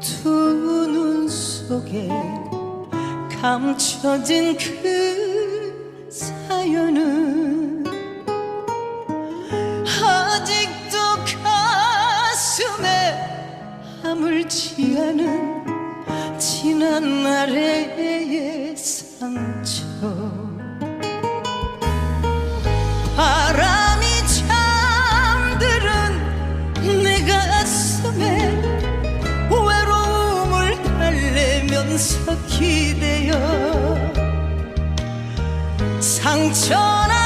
두 눈 속에 감춰진 그 사연은 아직도 가슴에 아물지 않은 지난 날의 상처. 바람이 잠들은 내 가슴에 달래면서 기대어 상처나